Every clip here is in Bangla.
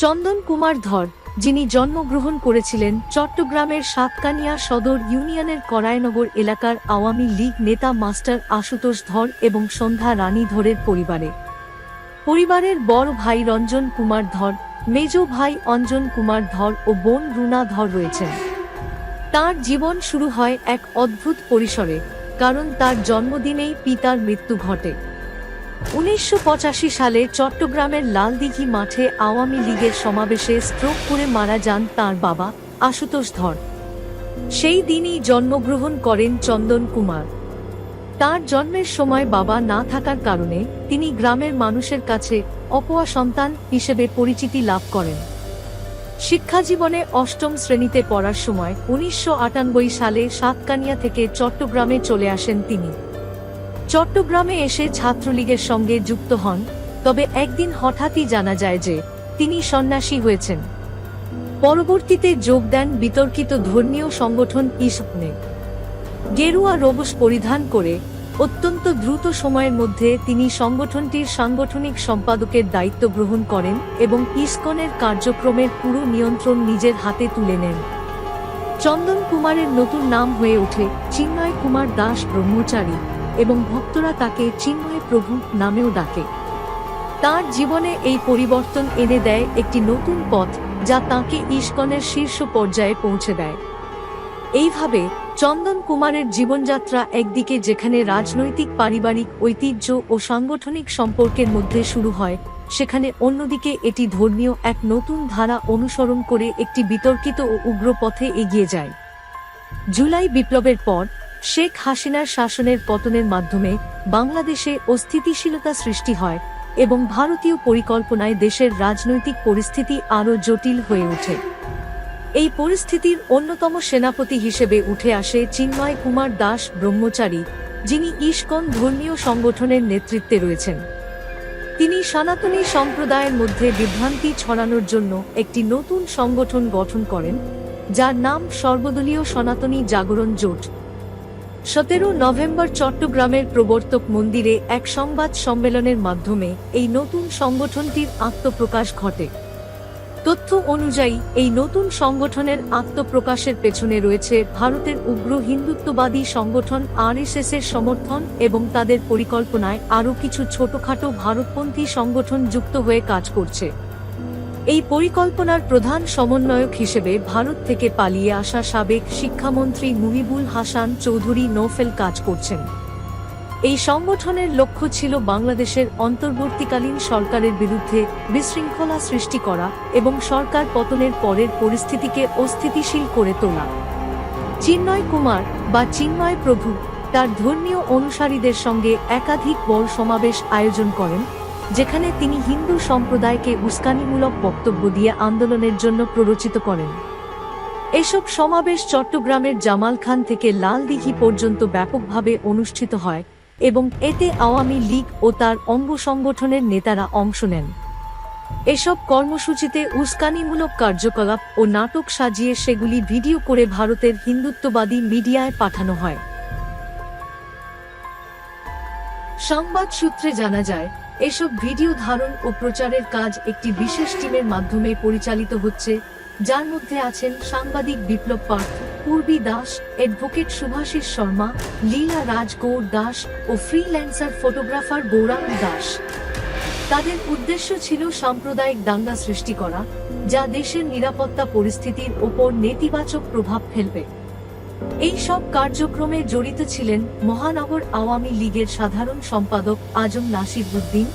চন্দন কুমার ধর, যিনি জন্মগ্রহণ করেছিলেন চট্টগ্রামের সাতকানিয়া সদর ইউনিয়নের করায়নগর এলাকার আওয়ামী লীগ নেতা মাস্টার আশুতোষ ধর এবং সন্ধ্যা রানী ধরের পরিবারে। পরিবারের বড় ভাই রঞ্জন কুমার ধর, মেজ ভাই অঞ্জন কুমার ধর ও বোন রুনা ধর রয়েছেন। তার জীবন শুরু হয় এক অদ্ভুত পরিসরে, কারণ তার জন্মদিনেই পিতার মৃত্যু ঘটে। উনিশশো পঁচাশি সালে চট্টগ্রামের লালদিঘি মাঠে আওয়ামী লীগের সমাবেশে স্ট্রোক করে মারা যান তার বাবা, আশুতোষ ধর। সেই দিনই জন্মগ্রহণ করেন চন্দন কুমার। তার জন্মের সময় বাবা না থাকার কারণে তিনি গ্রামের মানুষের কাছে অপয়া সন্তান হিসেবে পরিচিতি লাভ করেন। শিক্ষা জীবনে অষ্টম শ্রেণীতে পড়ার সময় উনিশশো আটানব্বই সালে সাতকানিয়া থেকে চট্টগ্রামে চলে আসেন তিনি। চট্টগ্রামে এসে ছাত্রলীগের সঙ্গে যুক্ত হন, তবে একদিন হঠাৎই জানা যায় যে তিনি সন্ন্যাসী হয়েছেন। পরবর্তীতে যোগ দেন বিতর্কিত ধর্মীয় সংগঠন ইসপনে। গেরুয়া রবস পরিধান করে অত্যন্ত দ্রুত সময়ের মধ্যে তিনি সংগঠনটির সাংগঠনিক সম্পাদকের দায়িত্ব গ্রহণ করেন এবং ইসকনের কার্যক্রমের পুরো নিয়ন্ত্রণ নিজের হাতে তুলে নেন। চন্দন কুমারের নতুন নাম হয়ে ওঠে চিন্ময় কুমার দাস ব্রহ্মচারী। এবং ভক্তরা তাকে চিন্ময় প্রভু নামেও ডাকে। তার জীবনে এই পরিবর্তন এনে দেয় একটি নতুন পথ যা তাকে ইস্কনের শীর্ষ পর্যায়ে পৌঁছে দেয়। এইভাবে চন্দন কুমারের জীবনযাত্রা একদিকে যেখানে রাজনৈতিক, পারিবারিক ঐতিহ্য ও সাংগঠনিক সম্পর্কের মধ্যে শুরু হয়, সেখানে অন্যদিকে এটি ধর্মীয় এক নতুন ধারা অনুসরণ করে একটি বিতর্কিত ও উগ্র পথে এগিয়ে যায়। জুলাই বিপ্লবের পর শেখ হাসিনার শাসনের পতনের মাধ্যমে বাংলাদেশে অস্থিতিশীলতা সৃষ্টি হয় এবং ভারতীয় পরিকল্পনায় দেশের রাজনৈতিক পরিস্থিতি আরও জটিল হয়ে ওঠে। এই পরিস্থিতির অন্যতম সেনাপতি হিসেবে উঠে আসে চিন্ময় কুমার দাস ব্রহ্মচারী, যিনি ইস্কন ধর্মীয় সংগঠনের নেতৃত্বে রয়েছেন। তিনি সনাতনী সম্প্রদায়ের মধ্যে বিভ্রান্তি ছড়ানোর জন্য একটি নতুন সংগঠন গঠন করেন, যার নাম সর্বদলীয় সনাতনী জাগরণ জোট। সতেরো নভেম্বর চট্টগ্রামের প্রবর্তক মন্দিরে এক সংবাদ সম্মেলনের মাধ্যমে এই নতুন সংগঠনটির আত্মপ্রকাশ ঘটে। তথ্য অনুযায়ী, এই নতুন সংগঠনের আত্মপ্রকাশের পেছনে রয়েছে ভারতের উগ্র হিন্দুত্ববাদী সংগঠন আরএসএস সমর্থন এবং তাদের পরিকল্পনায় আরও কিছু ছোটখাটো ভারতপন্থী সংগঠন যুক্ত হয়ে কাজ করছে। এই পরিকল্পনার প্রধান সমন্বয়ক হিসেবে ভারত থেকে পালিয়ে আসা সাবেক শিক্ষামন্ত্রী মুহিবুল হাসান চৌধুরী নৌফেল কাজ করছেন। এই সংগঠনের লক্ষ্য ছিল বাংলাদেশের অন্তর্বর্তীকালীন সরকারের বিরুদ্ধে বিশৃঙ্খলা সৃষ্টি করা এবং সরকার পতনের পরের পরিস্থিতিকে অস্থিতিশীল করে তোলা। চিন্ময় কুমার বা চিন্ময় প্রভু তার ধর্মীয় অনুসারীদের সঙ্গে একাধিক বড় সমাবেশ আয়োজন করেন যেখানে তিনি হিন্দু সম্প্রদায়কে উস্কানিমূলক বক্তব্য দিয়ে আন্দোলনের জন্য প্ররোচিত করেন। এসব সমাবেশ চট্টগ্রামের জামাল খান থেকে লালদিঘি পর্যন্ত ব্যাপকভাবে অনুষ্ঠিত হয় এবং এতে আওয়ামী লীগ ও তার অঙ্গ সংগঠনের নেতারা অংশ নেন। এসব কর্মসূচিতে উস্কানিমূলক কার্যকলাপ ও নাটক সাজিয়ে সেগুলি ভিডিও করে ভারতের হিন্দুত্ববাদী মিডিয়ায় পাঠানো হয়। সংবাদ সূত্রে জানা যায় এসব ভিডিও ধারণ ও প্রচারের কাজ একটি বিশেষ টিমের মাধ্যমে পরিচালিত হচ্ছে, যার মধ্যে আছেন সাংবাদিক বিপ্লব পার্থ, পূর্বী দাস, অ্যাডভোকেট সুভাষিস শর্মা, লীলা রাজ গৌর দাস ও ফ্রিল্যান্সার ফটোগ্রাফার গৌরাঙ্গ দাস। তাদের উদ্দেশ্য ছিল সাম্প্রদায়িক দাঙ্গা সৃষ্টি করা, যা দেশের নিরাপত্তা পরিস্থিতির ওপর নেতিবাচক প্রভাব ফেলবে। এই সব কার্যক্রমে জড়িত ছিলেন মহানগর আওয়ামী লীগের সাধারণ সম্পাদক আজম নাসিরুদ্দিন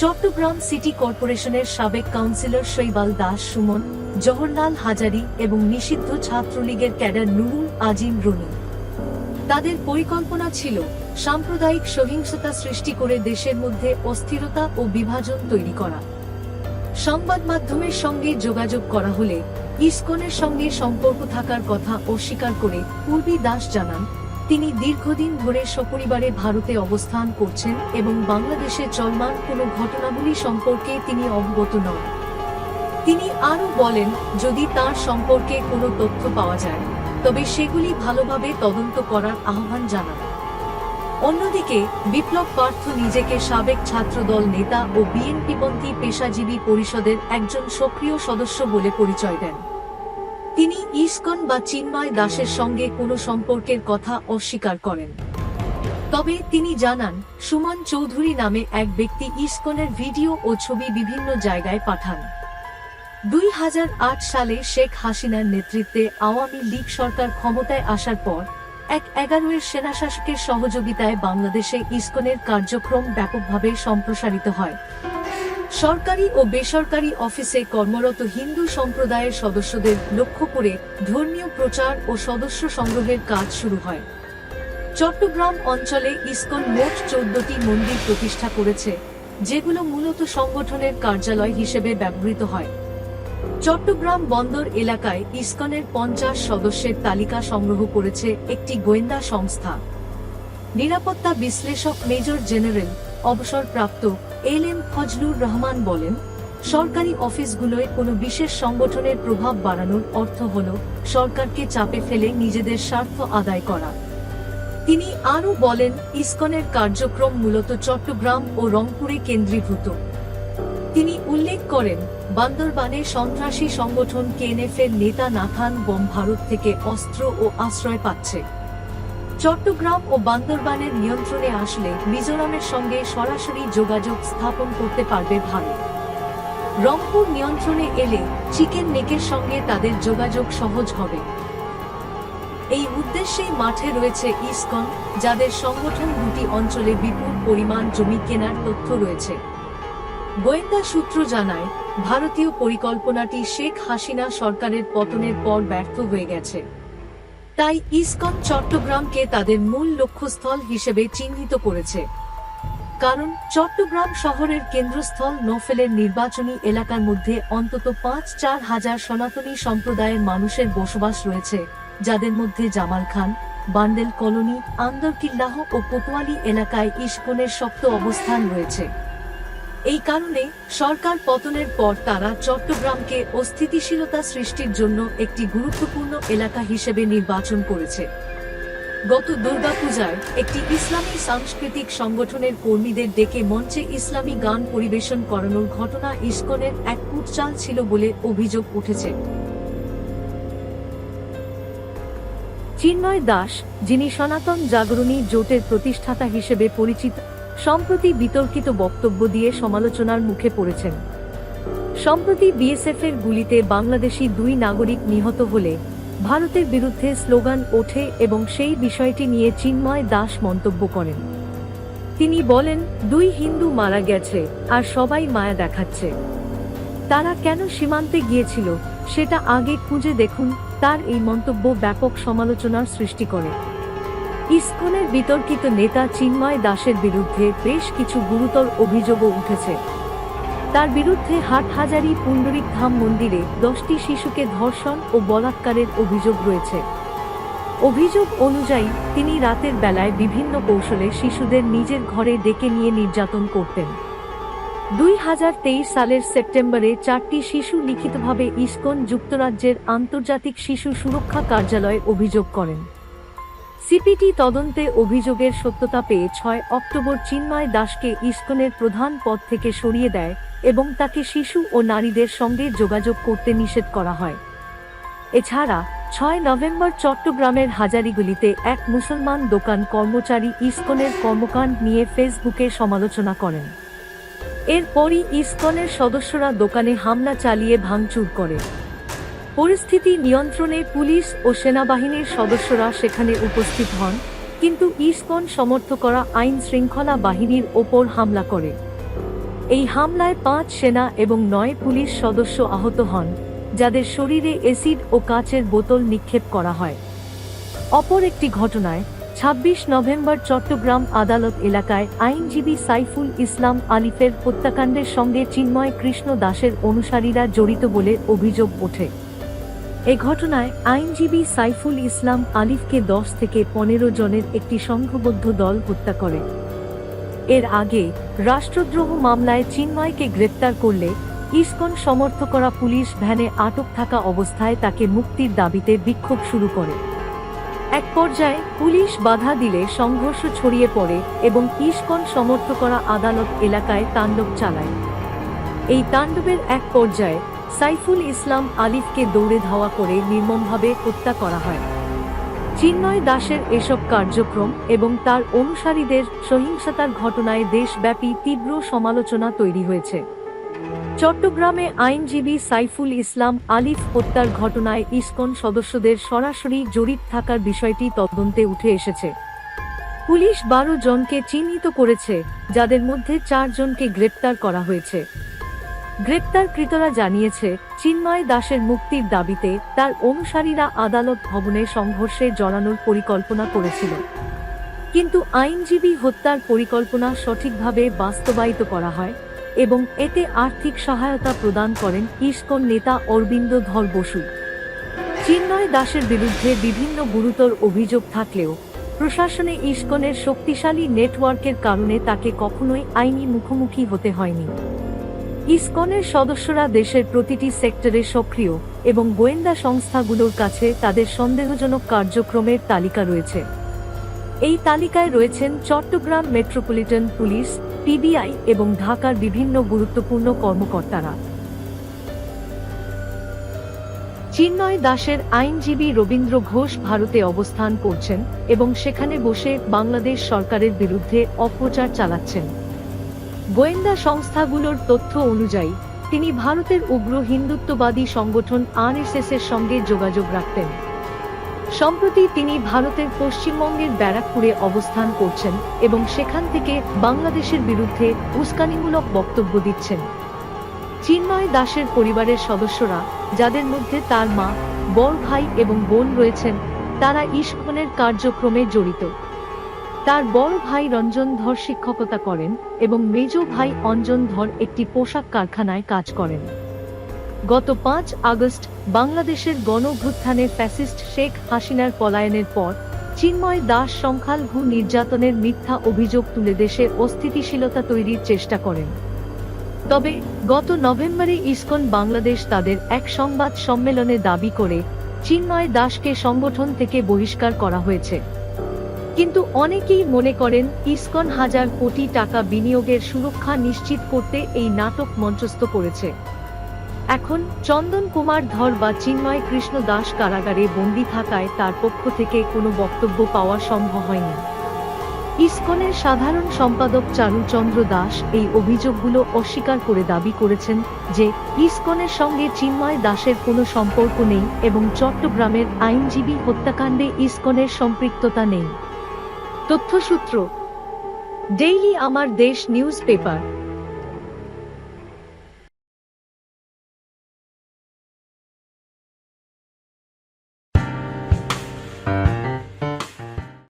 চট্টগ্রাম সিটি কর্পোরেশনের সাবেক কাউন্সিলর শৈবাল দাস সুমন, জওহরলাল হাজারি এবং নিষিদ্ধ ছাত্রলীগের ক্যাডার নুরুল আজিম রনি। তাদের পরিকল্পনা ছিল সাম্প্রদায়িক সহিংসতা সৃষ্টি করে দেশের মধ্যে অস্থিরতা ও বিভাজন তৈরি করা। সংবাদ মাধ্যমের সঙ্গে যোগাযোগ করা হলে ইসকনের সঙ্গে সম্পর্ক থাকার কথা অস্বীকার করে পূর্বী দাস জানান, তিনি দীর্ঘদিন ধরে সপরিবারে ভারতে অবস্থান করছেন এবং বাংলাদেশে চলমান কোনো ঘটনাবলী সম্পর্কে তিনি অবগত নন। তিনি আরও বলেন, যদি তার সম্পর্কে কোনো তথ্য পাওয়া যায়, তবে সেগুলি ভালোভাবে তদন্ত করার আহ্বান জানান। অন্যদিকে, বিপ্লব পার্থ নিজেকে সাবেক ছাত্রদল নেতা ও বিএনপিপন্থী পেশাজীবী পরিষদের একজন সক্রিয় সদস্য বলে পরিচয় দেন। তিনি ইস্কন বা চিন্ময় দাসের সঙ্গে কোনো সম্পর্কের কথা অস্বীকার করেন। তবে তিনি জানান, সুমন চৌধুরী নামে এক ব্যক্তি ইস্কনের ভিডিও ও ছবি বিভিন্ন জায়গায় পাঠান। দুই হাজার আট সালে শেখ হাসিনার নেতৃত্বে আওয়ামী লীগ সরকার ক্ষমতায় আসার পর এক এগারোয়ের সেনাশাসকের সহযোগিতায় বাংলাদেশে ইসকনের কার্যক্রম ব্যাপকভাবে সম্প্রসারিত হয়। সরকারি ও বেসরকারি অফিসে কর্মরত হিন্দু সম্প্রদায়ের সদস্যদের লক্ষ্য করে ধর্মীয় প্রচার ও সদস্য সংগ্রহের কাজ শুরু হয়। চট্টগ্রাম অঞ্চলে ইসকন মোট চোদ্দটি মন্দির প্রতিষ্ঠা করেছে, যেগুলো মূলত সংগঠনের কার্যালয় হিসেবে ব্যবহৃত হয়। চট্টগ্রাম বন্দর এলাকায় ইসকনের পঞ্চাশ সদস্যের তালিকা সংগ্রহ করেছে একটি গোয়েন্দা সংস্থা। নিরাপত্তা বিশ্লেষক মেজর জেনারেল অবসরপ্রাপ্ত এল এম ফজলুর রহমান বলেন, সরকারি অফিসগুলোয় কোনো বিশেষ সংগঠনের প্রভাব বাড়ানোর অর্থ হল সরকারকে চাপে ফেলে নিজেদের স্বার্থ আদায় করা। তিনি আরও বলেন, ইসকনের কার্যক্রম মূলত চট্টগ্রাম ও রংপুরে কেন্দ্রীভূত। তিনি উল্লেখ করেন, বান্দরবানে সন্ত্রাসী সংগঠন কেএনএফ এর নেতা নাথান বম ভারত থেকে অস্ত্র ও আশ্রয় পাচ্ছে। চট্টগ্রাম ও বান্দরবানের নিয়ন্ত্রণে আসলে মিজোরামের সঙ্গে সরাসরি যোগাযোগ স্থাপন করতে পারবে ভারত। রংপুর নিয়ন্ত্রণে এলে চিকেন নেকের সঙ্গে তাদের যোগাযোগ সহজ হবে। এই উদ্দেশ্যেই মাঠে রয়েছে ইসকন, যাদের সংগঠন দুটি অঞ্চলে বিপুল পরিমাণ জমি কেনার তথ্য রয়েছে। গোয়েন্দা সূত্র জানায়, ভারতীয় পরিকল্পনাটি শেখ হাসিনা সরকারের পতনের পর ব্যর্থ হয়ে গেছে। তাই ইসকন চট্টগ্রামকে তাদের মূল লক্ষ্যস্থল হিসেবে চিহ্নিত করেছে। কারণ চট্টগ্রাম শহরের কেন্দ্রস্থল নোফেলের নির্বাচনী এলাকার মধ্যে অন্তত পাঁচ চার হাজার সনাতনী সম্প্রদায়ের মানুষের বসবাস রয়েছে, যাদের মধ্যে জামাল খান বান্ডেল কলোনি, আন্দরকিল্লাহ ও কোতোয়ালি এলাকায় ইস্কনের শক্ত অবস্থান রয়েছে। এই কারণে সরকার পতনের পর তারা চট্টগ্রামকে অস্থিতিশীলতা সৃষ্টির জন্য একটি গুরুত্বপূর্ণ এলাকা হিসেবে নির্বাচন করেছে। গত দুর্গাপূজায় একটি ইসলামী সাংস্কৃতিক সংগঠনের কর্মীদের ডেকে মঞ্চে ইসলামী গান পরিবেশন করানোর ঘটনা ইস্কনের এক কুটচাল ছিল বলে অভিযোগ উঠেছে। চিন্ময় দাস, যিনি সনাতন জাগরণী জোটের প্রতিষ্ঠাতা হিসেবে পরিচিত সম্প্রতি বিতর্কিত বক্তব্য দিয়ে সমালোচনার মুখে পড়েছেন। সম্প্রতি বিএসএফ এর গুলিতে বাংলাদেশি দুই নাগরিক নিহত হলে ভারতের বিরুদ্ধে স্লোগান ওঠে এবং সেই বিষয়টি নিয়ে চিন্ময় দাস মন্তব্য করেন। তিনি বলেন, দুই হিন্দু মারা গেছে আর সবাই মায়া দেখাচ্ছে। তারা কেন সীমান্তে গিয়েছিল সেটা আগে খুঁজে দেখুন, তার এই মন্তব্য ব্যাপক সমালোচনার সৃষ্টি করে। ইসকনের বিতর্কিত নেতা চিন্ময় দাসের বিরুদ্ধে বেশ কিছু গুরুতর অভিযোগও উঠেছে। তার বিরুদ্ধে হাটহাজারি পুণ্ডরিক ধাম মন্দিরে দশটি শিশুকে ধর্ষণ ও বলাৎকারের অভিযোগ রয়েছে। অভিযোগ অনুযায়ী, তিনি রাতের বেলায় বিভিন্ন কৌশলে শিশুদের নিজের ঘরে ডেকে নিয়ে নির্যাতন করতেন। দুই হাজার তেইশ সালের সেপ্টেম্বরে চারটি শিশু লিখিতভাবে ইসকন যুক্তরাজ্যের আন্তর্জাতিক শিশু সুরক্ষা কার্যালয়ে অভিযোগ করেন। সিপিটি তদন্তে অভিযোগের সত্যতা পেয়ে ছয় অক্টোবর চিন্ময় দাসকে ইস্কনের প্রধান পদ থেকে সরিয়ে দেয় এবং তাকে শিশু ও নারীদের সঙ্গে যোগাযোগ করতে নিষেধ করা হয়। এছাড়া, ছয় নভেম্বর চট্টগ্রামের হাজারিগুলিতে এক মুসলমান দোকান কর্মচারী ইস্কনের কর্মকাণ্ড নিয়ে ফেসবুকে সমালোচনা করেন। এরপরই ইস্কনের সদস্যরা দোকানে হামলা চালিয়ে ভাঙচুর করে। পরিস্থিতি নিয়ন্ত্রণে পুলিশ ও সেনাবাহিনীর সদস্যরা সেখানে উপস্থিত হন, কিন্তু ইসকন সমর্থ করা আইন শৃঙ্খলা বাহিনীর ওপর হামলা করে। এই হামলায় পাঁচ সেনা এবং নয় পুলিশ সদস্য আহত হন, যাদের শরীরে এসিড ও কাচের বোতল নিক্ষেপ করা হয়। অপর একটি ঘটনায় ছাব্বিশ নভেম্বর চট্টগ্রাম আদালত এলাকায় আইনজীবী সাইফুল ইসলাম আলিফের হত্যাকাণ্ডের সঙ্গে চিন্ময় কৃষ্ণ দাসের অনুসারীরা জড়িত বলে অভিযোগ ওঠে। এ ঘটনায় আইনজীবী সাইফুল ইসলাম আলিফকে দশ থেকে পনেরো জনের একটি সংঘবদ্ধ দল হত্যা করে। এর আগে রাষ্ট্রদ্রোহ মামলায় চিন্ময়কে গ্রেপ্তার করলে ইস্কন সমর্থ করা পুলিশ ভ্যানে আটক থাকা অবস্থায় তাকে মুক্তির দাবিতে বিক্ষোভ শুরু করে। এক পর্যায়ে পুলিশ বাধা দিলে সংঘর্ষ ছড়িয়ে পড়ে এবং ইস্কন সমর্থ করা আদালত এলাকায় তাণ্ডব চালায়। এই তাণ্ডবের এক পর্যায়ে সাইফুল ইসলাম আলিফকে দৌড়ে ধাওয়া করে নির্মমভাবে হত্যা করা হয়। চিন্ময় দাসের এসব কার্যক্রম এবং তার অনুসারীদের সহিংসতার ঘটনায় দেশব্যাপী তীব্র সমালোচনা তৈরি হয়েছে। চট্টগ্রামে আইনজীবী সাইফুল ইসলাম আলিফ হত্যার ঘটনায় ইসকন সদস্যদের সরাসরি জড়িত থাকার বিষয়টি তদন্তে উঠে এসেছে। পুলিশ বারো জনকে চিহ্নিত করেছে, যাদের মধ্যে চারজনকে গ্রেপ্তার করা হয়েছে। গ্রেপ্তারকৃতরা জানিয়েছে, চিন্ময় দাসের মুক্তির দাবিতে তার অনুসারীরা আদালত ভবনে সংঘর্ষে জড়ানোর পরিকল্পনা করেছিল। কিন্তু আইনজীবী হত্যার পরিকল্পনা সঠিকভাবে বাস্তবায়িত করা হয় এবং এতে আর্থিক সহায়তা প্রদান করেন ইস্কন নেতা অরবিন্দ ধর বসু। চিন্ময় দাসের বিরুদ্ধে বিভিন্ন গুরুতর অভিযোগ থাকলেও, প্রশাসনে ইস্কনের শক্তিশালী নেটওয়ার্কের কারণে তাকে কখনোই আইনি মুখোমুখি হতে হয়নি। ইসকনের সদস্যরা দেশের প্রতিটি সেক্টরে সক্রিয় এবং গোয়েন্দা সংস্থাগুলোর কাছে তাদের সন্দেহজনক কার্যক্রমের তালিকা রয়েছে। এই তালিকায় রয়েছেন চট্টগ্রাম মেট্রোপলিটন পুলিশ, পিবিআই এবং ঢাকার বিভিন্ন গুরুত্বপূর্ণ কর্মকর্তারা। চিন্ময় দাসের আইনজীবী রবীন্দ্র ঘোষ ভারতে অবস্থান করছেন এবং সেখানে বসে বাংলাদেশ সরকারের বিরুদ্ধে অপপ্রচার চালাচ্ছেন। গোয়েন্দা সংস্থাগুলোর তথ্য অনুযায়ী, তিনি ভারতের উগ্র হিন্দুত্ববাদী সংগঠন আরএসএস এর সঙ্গে যোগাযোগ রাখতেন। সম্প্রতি তিনি ভারতের পশ্চিমবঙ্গের ব্যারাকপুরে অবস্থান করছেন এবং সেখান থেকে বাংলাদেশের বিরুদ্ধে উস্কানিমূলক বক্তব্য দিচ্ছেন। চিন্ময় দাসের পরিবারের সদস্যরা, যাদের মধ্যে তার মা, বড় ভাই এবং বোন রয়েছেন, তারা ইস্কনের কার্যক্রমে জড়িত। তার বড় ভাই রঞ্জন ধর শিক্ষকতা করেন এবং মেজ ভাই অঞ্জন ধর একটি পোশাক কারখানায় কাজ করেন। গত পাঁচ আগস্ট বাংলাদেশের গণভ্যুত্থানে ফ্যাসিস্ট শেখ হাসিনার পলায়নের পর চিন্ময় দাস সংখ্যালঘু নির্যাতনের মিথ্যা অভিযোগ তুলে দেশে অস্থিতিশীলতা তৈরির চেষ্টা করেন। তবে গত নভেম্বরে ইসকন বাংলাদেশ তাদের এক সংবাদ সম্মেলনে দাবি করে, চিন্ময় দাসকে সংগঠন থেকে বহিষ্কার করা হয়েছে। কিন্তু অনেকেই মনে করেন ইসকন হাজার কোটি টাকা বিনিয়োগের সুরক্ষা নিশ্চিত করতে এই নাটক মঞ্চস্থ করেছে। এখন চন্দন কুমার ধর বা চিন্ময় কৃষ্ণ দাস কারাগারে বন্দী থাকায় তার পক্ষ থেকে কোনো বক্তব্য পাওয়া সম্ভব হয়নি। ইসকনের সাধারণ সম্পাদক চারুচন্দ্র দাস এই অভিযোগগুলো অস্বীকার করে দাবি করেছেন যে ইসকনের সঙ্গে চিন্ময় দাসের কোনো সম্পর্ক নেই এবং চট্টগ্রামের আইনজীবী হত্যাকাণ্ডে ইসকনের সম্পৃক্ততা নেই। তথ্যসূত্র ডেইলি আমার দেশ নিউজ পেপার